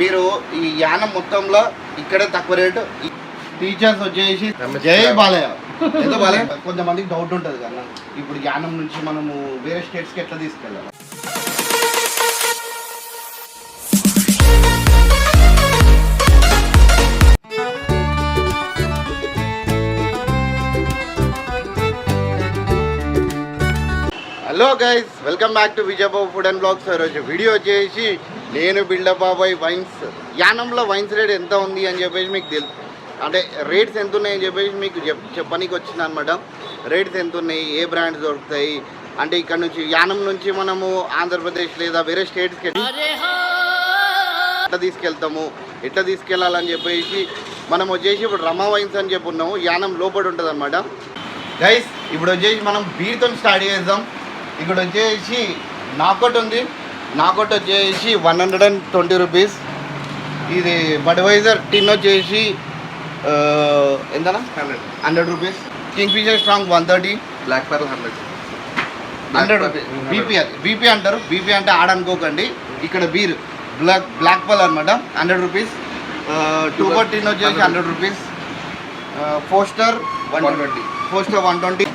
మీరు ఈ యానం మొత్తంలో ఇక్కడే తక్కువ రేటు టీచర్స్ వచ్చేసి రమేష్ జై గారు. బాలయ్య. ఏదో బాలయ్య? కొంతమందికి డౌట్ ఉంటుంది కదా. ఇప్పుడు యానం నుంచి మనము వేరే స్టేట్స్కి ఎట్లా తీసుకెళ్ళాలి? Hello guys welcome back to Vijayababu food and blogs ఈరోజు వీడియో వచ్చేసి నేను బిల్డప్ బాబాయ్ వైన్స్ యానంలో వైన్స్ రేట్ ఎంత ఉంది అని చెప్పేసి మీకు తెలుసు అంటే రేట్స్ ఎంత ఉన్నాయని చెప్పేసి మీకు చెప్ చెప్పనీకి వచ్చింది అనమాట రేట్స్ ఎంత ఉన్నాయి ఏ బ్రాండ్స్ దొరుకుతాయి? అంటే ఇక్కడ నుంచి యానం నుంచి మనము ఆంధ్రప్రదేశ్ లేదా వేరే స్టేట్స్కి ఎట్లా తీసుకెళ్తాము ఎట్లా తీసుకెళ్ళాలని చెప్పేసి మనం వచ్చేసి ఇప్పుడు రమా వైన్స్ అని చెప్పి ఉన్నాము యానం లోపల ఉంటుంది అనమాట గైస్ ఇప్పుడు వచ్చేసి మనం బీర్తో స్టార్ట్ చేద్దాం. ఇక్కడ వచ్చేసి నాకౌట్ ఉంది. నాకౌట్ వచ్చేసి one hundred and twenty rupees. ఇది బడ్వైజర్ టిన్ వచ్చేసి ఆ, ఎంతనా? Hundred. Hundred rupees. Kingfisher strong one thirty. Black pearl hundred. Hundred rupees BP BP అంటారు. బీపీ అంటే ఆడనుకోకండి ఇక్కడ బీర్ బ్లాక్ బ్లాక్ పల్ అనమాట hundred rupees. Tuborg tin వచ్చేసి hundred. Rupees. Four star one 120. Four star one twenty.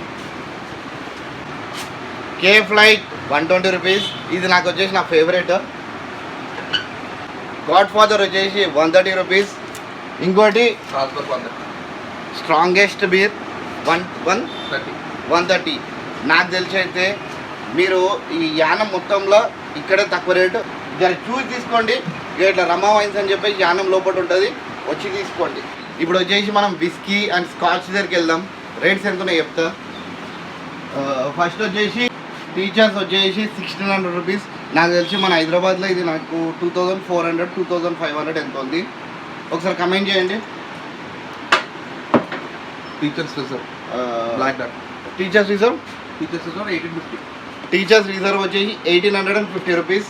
K flight one twenty rupees ఇది నాకు వచ్చేసి నా ఫేవరెట్ గాడ్ ఫాదర్ వచ్చేసి వన్ థర్టీ రూపీస్ ఇంకోటి strongest beer one one thirty one thirty నాకు తెలిసి అయితే మీరు ఈ యానం మొత్తంలో ఇక్కడే తక్కువ రేటు. జర చూసి తీసుకోండి. ఇట్లా రమా వైన్స్ అని చెప్పేసి యానం లోపల ఉంటుంది. వచ్చి తీసుకోండి. ఇప్పుడు వచ్చేసి మనం విస్కీ అండ్ స్కాచ్ దగ్గరికి వెళ్దాం. రేట్స్ ఎంత ఉన్నాయో చెప్తా ఫస్ట్ వచ్చేసి టీచర్స్ వచ్చేసి సిక్స్టీన్ హండ్రెడ్ రూపీస్. నాకు తెలిసి మన హైదరాబాద్లో ఇది నాకు two thousand four hundred two thousand five hundred ఎంత ఉంది? ఒకసారి కమెంట్ చేయండి. Teachers reserve block teachers reserve teachers reserve eighteen fifty teachers reserve వచ్చేసి eighteen hundred and fifty rupees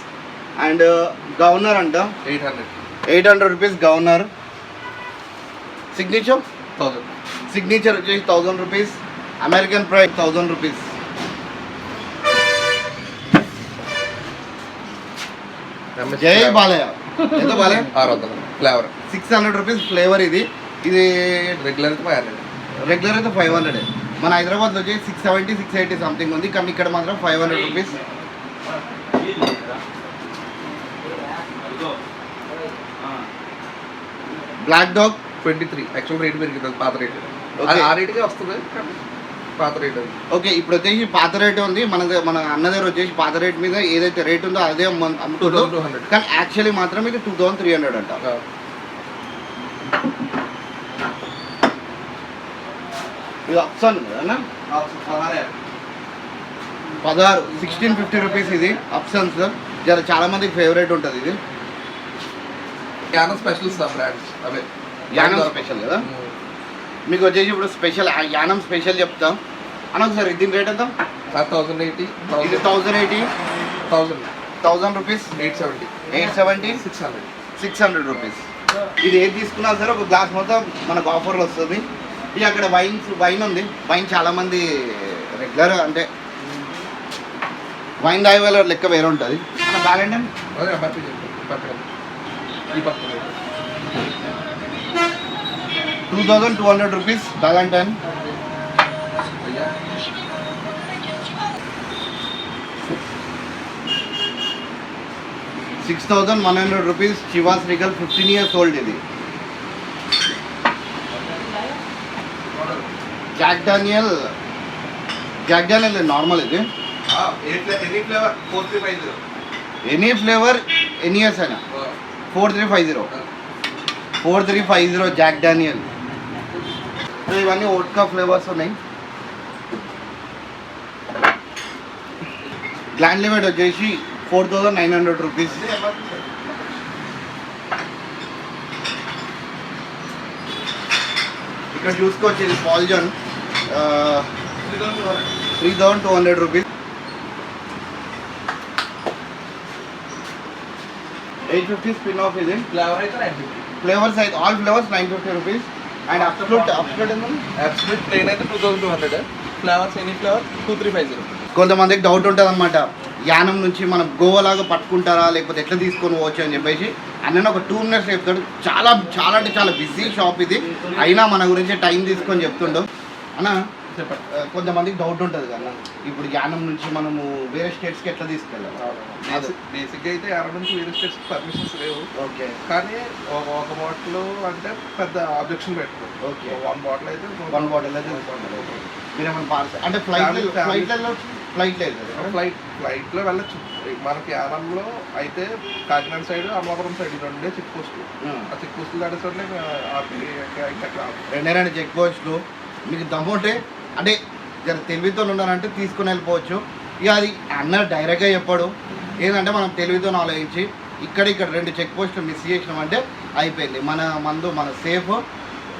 and governor అంట? Eight hundred eight hundred rupees governor signature thousand signature వచ్చేసి thousand rupees American price thousand rupees జై బాలయ్య. ఎంత బాలయ్య? ఆరు వందలు flavour six hundred rupees flavour ఇది. ఇది regular అయితే ఫైవ్ హండ్రెడ్ రెగ్యులర్ అయితే ఫైవ్ హండ్రెడ్ మన హైదరాబాద్లో వచ్చేసి six seventy six eighty something ఉంది. కానీ ఇక్కడ మాత్రం five hundred rupees black dog twenty three actual rate పెరిగింది పాత రేట్ ఆ రేటుకే వస్తుంది. పాత రేట్ అది. ఓకే ఇప్పుడు వచ్చేసి పాత రేట్ ఉంది. మన మన అన్న దగ్గర వచ్చేసి పాత రేట్ మీద ఏదైతే రేట్ ఉందో అదే అమ్ముతుందో కానీ యాక్చువల్లీ మాత్రం ఇది టూ థౌసండ్ త్రీ హండ్రెడ్ అంట. ఇది అప్సన్ పదహారు సిక్స్టీన్ ఫిఫ్టీ రూపీస్ ఇది. అప్సన్స్ జర చాలా మందికి ఫేవరెట్ ఉంటుంది ఇది. యానం స్పెషల్స్ బ్రాండ్స్ అవే. యానం స్పెషల్ కదా? మీకు వచ్చేసి ఇప్పుడు స్పెషల్ యానం స్పెషల్ చెప్తాం. అన్న ఒకసారి దీని రేట్ ఎంత? థౌసండ్ ఎయిటీ ఇది thousand eighty thousand thousand rupees eight seventy eight seventy six hundred six hundred rupees ఇది ఏది తీసుకున్నా సరే ఒక గ్లాస్ మొత్తం మనకు ఆఫర్లో వస్తుంది. ఇది అక్కడ వైన్స్ వైన్ ఉంది. వైన్ చాలా మంది రెగ్యులర్ అంటే వైన్ తాగే వాళ్ళ లెక్క వేరే ఉంటుంది. మన two thousand two hundred rupees Ballantine six thousand one hundred rupees Chivas Regal fifteen years old ఇది. Jack Daniel Jack Daniel normal ఇది. Any flavour any flavour any years అయినా. Four three five zero four three five zero Jack Daniel so ఇవన్నీ vodka flavours ఉన్నాయి. Glenlivet వచ్చేసి four thousand nine hundred rupees ఇక్కడ చూసుకోవచ్చు ఇది Paul John three thousand two hundred rupees eight fifty Smirnoff ఇది flavour అయితే nine fifty flavours అయితే all flavours nine fifty rupees and Absolut Absolut ఎంత Absolut plain అయితే two thousand two hundred flavours any flavour two three five zero కొంతమందికి doubt ఉంటుంది అనమాట యానం నుంచి మనం గోవాలాగా పట్టుకుంటారా లేకపోతే ఎట్లా తీసుకొని పోవచ్చు అని చెప్పేసి అన్న ఒక టూ మినిట్స్ చెప్తాడు. చాలా చాలా అంటే చాలా బిజీ షాప్ ఇది. అయినా మన గురించి టైం తీసుకొని చెప్తుండు. అన్న కొంతమందికి డౌట్ ఉంటుంది కదా ఇప్పుడు యానం నుంచి మనము వేరే స్టేట్స్కి ఎట్లా తీసుకెళ్ళాలి? బేసిక్ బేసిక్గా అయితే ఎక్కడ నుంచి వేరే స్టేట్స్ పర్మిషన్స్ లేవు. ఓకే. కానీ ఒక బాటిల్ అంటే పెద్ద ఆబ్జెక్షన్ పెట్టుకో Okay. వన్ బాటిల్ అయితే వన్ బాటిల్ అయితే మీరు ఏమైనా పార్సల్ అంటే ఫ్లైట్. ఫ్లైట్లలో ఫ్లైట్ కదా ఫ్లైట్ ఫ్లైట్లో వెళ్ళొచ్చు. మనకి యానంలో అయితే కాకినాడ సైడ్ అమలాపురం సైడ్ రెండే చెక్ పోస్టులు. ఆ. చెక్ పోస్టులు దాటేసరికి రెండే రెండు చెక్ పోస్టులు. మీకు దమ్ముంటే అంటే జర తెలివితో ఉన్నారంటే తీసుకుని వెళ్ళిపోవచ్చు. ఇక అది అన్న డైరెక్ట్గా చెప్పాడు. ఏంటంటే మనం తెలివితో ఆలోచించి ఇక్కడ ఇక్కడ రెండు చెక్ పోస్టులు మిస్ చేసినామంటే అయిపోయింది. మన మందు మన సేఫ్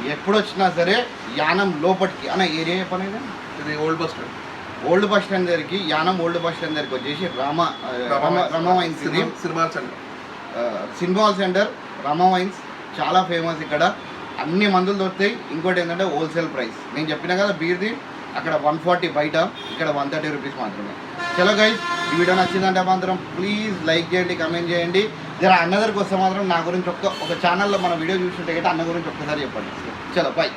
ఎప్పుడు వచ్చినా సరే యానం లోపలికి అన్న ఏరియా చెప్పనేది ఇది old bus stand old bus stand దగ్గరికి యానం ఓల్డ్ బస్ స్టాండ్ దగ్గరికి వచ్చేసి రామ రమ రమ వైన్స్ ఇది సినిమా సెంటర్. సినిమాల్ సెంటర్ రమ వైన్స్ చాలా ఫేమస్ ఇక్కడ. అన్ని మందులు దొరుకుతాయి. ఇంకోటి ఏంటంటే హోల్సేల్ ప్రైస్. నేను చెప్పిన కదా బీర్ది అక్కడ వన్ ఫార్టీ బయట ఇక్కడ వన్ థర్టీ రూపీస్ మాత్రమే. చలో గైస్ ఈ వీడియో నచ్చిందంటే మాత్రం ప్లీజ్ లైక్ చేయండి కమెంట్ చేయండి. జర అన్న దగ్గరికి వస్తే మాత్రం నా గురించి ఒక్క ఒక ఛానల్లో మన వీడియో చూస్తుంటే గట్రా అన్న గురించి ఒక్కసారి చెప్పండి. చలో బాయ్